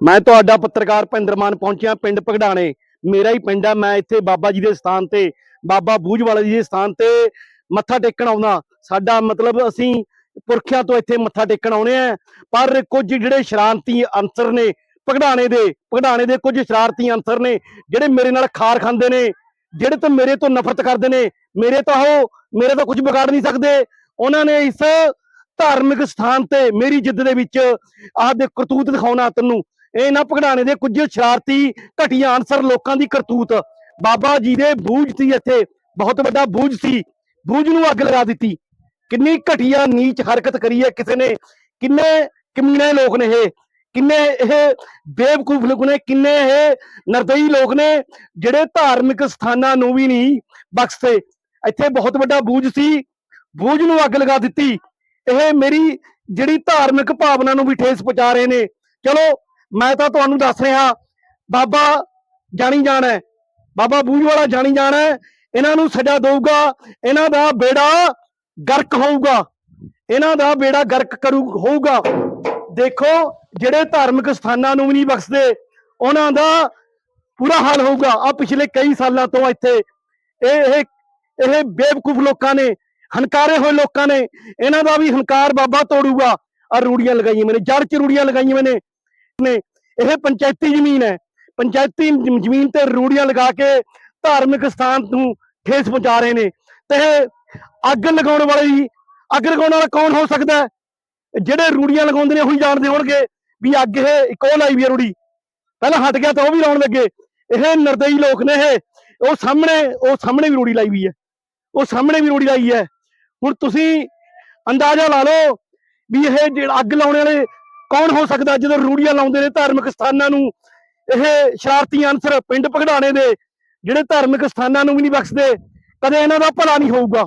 ਮੈਂ ਤੁਹਾਡਾ ਪੱਤਰਕਾਰ ਭਿੰਦਰ ਮਾਨ ਪਹੁੰਚਿਆ ਪਿੰਡ ਪਗੜਾਣੇ ਮੇਰਾ ਹੀ ਪਿੰਡ ਆ, ਮੈਂ ਇੱਥੇ ਬਾਬਾ ਜੀ ਦੇ ਸਥਾਨ ਤੇ, ਬਾਬਾ ਬੂਝਵਾਲਾ ਜੀ ਦੇ ਸਥਾਨ ਤੇ ਮੱਥਾ ਟੇਕਣ ਆਉਣਾ ਸਾਡਾ ਮਤਲਬ ਅਸੀਂ ਪੁਰਖਿਆਂ ਤੋਂ ਇੱਥੇ ਮੱਥਾ ਟੇਕਣ ਆਉਣੇ ਆ। ਪਰ ਕੁਝ ਜਿਹੜੇ ਸ਼ਰਾਰਤੀ ਅੰਸਰ ਨੇ ਪਗੜਾਣੇ ਦੇ ਪਗੜਾਣੇ ਦੇ ਕੁਝ ਸ਼ਰਾਰਤੀ ਅੰਸਰ ਨੇ, ਜਿਹੜੇ ਮੇਰੇ ਨਾਲ ਖਾਰ ਖਾਂਦੇ ਨੇ, ਜਿਹੜੇ ਤਾਂ ਮੇਰੇ ਤੋਂ ਨਫ਼ਰਤ ਕਰਦੇ ਨੇ, ਮੇਰੇ ਤਾਂ ਉਹ, ਮੇਰੇ ਤਾਂ ਕੁਝ ਵਿਗਾੜ ਨਹੀਂ ਸਕਦੇ। ਉਹਨਾਂ ਨੇ ਇਸ ਧਾਰਮਿਕ ਸਥਾਨ ਤੇ ਮੇਰੀ ਜਿੱਦ ਦੇ ਵਿੱਚ ਆਹ ਦੇ ਕਰਤੂਤ ਦਿਖਾਉਣਾ ਤੈਨੂੰ। ਇਹਨਾਂ ਭਗੜਾਣੇ ਦੇ ਕੁਝ ਸ਼ਰਾਰਤੀ ਘਟੀਆ ਅਨਸਰ ਲੋਕਾਂ ਦੀ ਕਰਤੂਤ। ਬਾਬਾ ਜੀ ਦੇ ਬੂਝ ਸੀ ਇੱਥੇ, ਬਹੁਤ ਵੱਡਾ ਬੂਝ ਸੀ। ਬੂਝ ਨੂੰ ਅੱਗ ਲਗਾ ਦਿੱਤੀ। ਕਿੰਨੀ ਘਟੀਆ ਨੀਚ ਹਰਕਤ ਕਰੀ ਹੈ ਕਿਸੇ ਨੇ। ਕਿੰਨੇ ਕਮੀਨੇ ਲੋਕ ਨੇ ਇਹ। ਕਿੰਨੇ ਇਹ ਬੇਵਕੂਫ ਲੋਕ ਨੇ, ਕਿੰਨੇ ਇਹ ਨਰਦਈ ਲੋਕ ਨੇ, ਜਿਹੜੇ ਧਾਰਮਿਕ ਸਥਾਨਾਂ ਨੂੰ ਵੀ ਨਹੀਂ ਬਖਸ਼ਦੇ। ਇੱਥੇ ਬਹੁਤ ਵੱਡਾ ਬੂਝ ਸੀ। ਬੂਝ ਨੂੰ ਅੱਗ ਲਗਾ ਦਿੱਤੀ। ਇਹ ਮੇਰੀ ਜਿਹੜੀ ਧਾਰਮਿਕ ਭਾਵਨਾ ਨੂੰ ਵੀ ਠੇਸ ਪਹੁੰਚਾ ਰਹੇ ਨੇ। ਚਲੋ ਮੈਂ ਤਾਂ ਤੁਹਾਨੂੰ ਦੱਸ ਰਿਹਾ, ਬਾਬਾ ਜਾਣੀ ਜਾਣਾ ਹੈ, ਬਾਬਾ ਬੂਝ ਵਾਲਾ ਜਾਣੀ ਜਾਣਾ ਹੈ, ਇਹਨਾਂ ਨੂੰ ਸਜ਼ਾ ਦਊਗਾ, ਇਹਨਾਂ ਦਾ ਬੇੜਾ ਗਰਕ ਹੋਊਗਾ, ਇਹਨਾਂ ਦਾ ਬੇੜਾ ਗਰਕ ਕਰੂ, ਹੋਊਗਾ। ਦੇਖੋ, ਜਿਹੜੇ ਧਾਰਮਿਕ ਸਥਾਨਾਂ ਨੂੰ ਵੀ ਨਹੀਂ ਬਖਸ਼ਦੇ, ਉਹਨਾਂ ਦਾ ਪੂਰਾ ਹਾਲ ਹੋਊਗਾ। ਆ ਪਿਛਲੇ ਕਈ ਸਾਲਾਂ ਤੋਂ ਇੱਥੇ ਇਹ ਇਹ ਇਹ ਬੇਵਕੂਫ ਲੋਕਾਂ ਨੇ ਹਨਕਾਰੇ ਹੋਏ ਲੋਕਾਂ ਨੇ, ਇਹਨਾਂ ਦਾ ਵੀ ਹੰਕਾਰ ਬਾਬਾ ਤੋੜੂਗਾ। ਆ ਰੂੜੀਆਂ ਲਗਾਈਆਂ ਮੈਨੇ ਜੜ ਚ ਰੂੜੀਆਂ ਲਗਾਈਆਂ ਮੈਨੇ ਨੇ। ਇਹ ਪੰਚਾਇਤੀ ਜ਼ਮੀਨ ਹੈ। ਪੰਚਾਇਤੀ ਜ਼ਮੀਨ ਤੇ ਰੂੜੀਆਂ ਲਗਾ ਕੇ ਧਾਰਮਿਕ ਸਥਾਨ ਨੂੰ ਠੇਸ ਪਹੁੰਚਾ ਰਹੇ ਨੇ। ਤੇ ਅੱਗ ਲਗਾਉਣ ਵਾਲੀ ਅੱਗ ਲਗਾਉਣ ਵਾਲਾ ਕੌਣ ਹੋ ਸਕਦਾ ਜਿਹੜੇ ਰੂੜੀਆਂ ਲਗਾਉਂਦੇ ਨੇ ਉਹੀ ਜਾਣਦੇ ਹੋਣਗੇ ਵੀ ਅੱਗ ਇਹ ਇੱਕ ਉਹ ਲਾਈ ਵੀ ਹੈ ਰੂੜੀ। ਪਹਿਲਾਂ ਹਟ ਗਿਆ ਤਾਂ ਉਹ ਵੀ ਲਾਉਣ ਲੱਗੇ। ਇਹ ਨਰਦਈ ਲੋਕ ਨੇ ਇਹ। ਉਹ ਸਾਹਮਣੇ ਉਹ ਸਾਹਮਣੇ ਵੀ ਰੂੜੀ ਲਾਈ ਵੀ ਹੈ। ਉਹ ਸਾਹਮਣੇ ਵੀ ਰੂੜੀ ਲਾਈ ਹੈ। ਹੁਣ ਤੁਸੀਂ ਅੰਦਾਜ਼ਾ ਲਾ ਲਓ ਵੀ ਇਹ ਜਿਹੜਾ ਅੱਗ ਲਾਉਣ ਵਾਲੇ ਕੌਣ ਹੋ ਸਕਦਾ ਜਦੋਂ ਰੂੜੀਆਂ ਲਾਉਂਦੇ ਨੇ ਧਾਰਮਿਕ ਸਥਾਨਾਂ ਨੂੰ? ਇਹ ਸ਼ਰਾਰਤੀ ਅਨਸਰ ਪਿੰਡ ਭਗੜਾਣੇ ਦੇ, ਜਿਹੜੇ ਧਾਰਮਿਕ ਸਥਾਨਾਂ ਨੂੰ ਵੀ ਨਹੀਂ ਬਖਸ਼ਦੇ, ਕਦੇ ਇਹਨਾਂ ਦਾ ਭਲਾ ਨਹੀਂ ਹੋਊਗਾ।